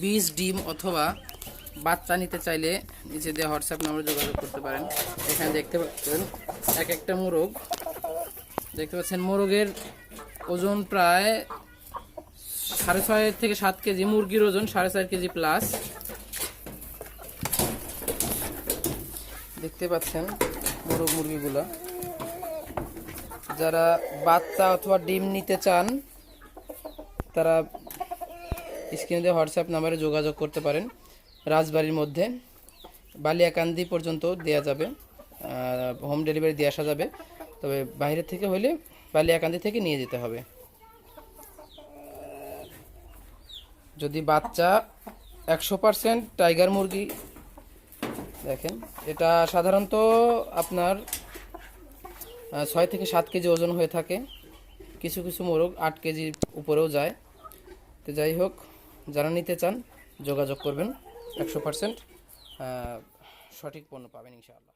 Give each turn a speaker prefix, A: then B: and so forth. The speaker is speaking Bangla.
A: বীজ, ডিম অথবা বাচ্চা নিতে চাইলে নিচে দিয়ে হোয়াটসঅ্যাপ নম্বরে যোগাযোগ করতে পারেন। এখানে দেখতে পাচ্ছেন এক একটা মোরগ। দেখতে পাচ্ছেন মোরগের ওজন প্রায় সাড়ে ছয় থেকে সাত কেজি, মুরগির ওজন সাড়ে চার কেজি প্লাস দেখতে পাচ্ছেন মোরগ মুরগিগুলো। যারা বাচ্চা অথবা ডিম নিতে চান, তারা স্ক্রিনে হোয়াটসঅ্যাপ নাম্বারে যোগাযোগ করতে পারেন। রাজবাড়ির মধ্যে বালিয়াকান্দি পর্যন্ত দেওয়া যাবে হোম ডেলিভারি দিয়ে আসা যাবে। তবে বাইরে থেকে হলে বালিয়াকান্দি থেকে নিয়ে যেতে হবে। যদি বাচ্চা একশো পার্সেন্ট টাইগার মুরগি, দেখেন, এটা সাধারণত আপনার ছয় থেকে সাত কেজি ওজন হয়ে থাকে। কিছু কিছু মোরগ আট কেজির উপরেও যায়। তো যাই হোক যারা নিতে চান যোগাযোগ করবেন। একশো পার্সেন্ট সঠিক পণ্য পাবেন ইনশাআল্লাহ।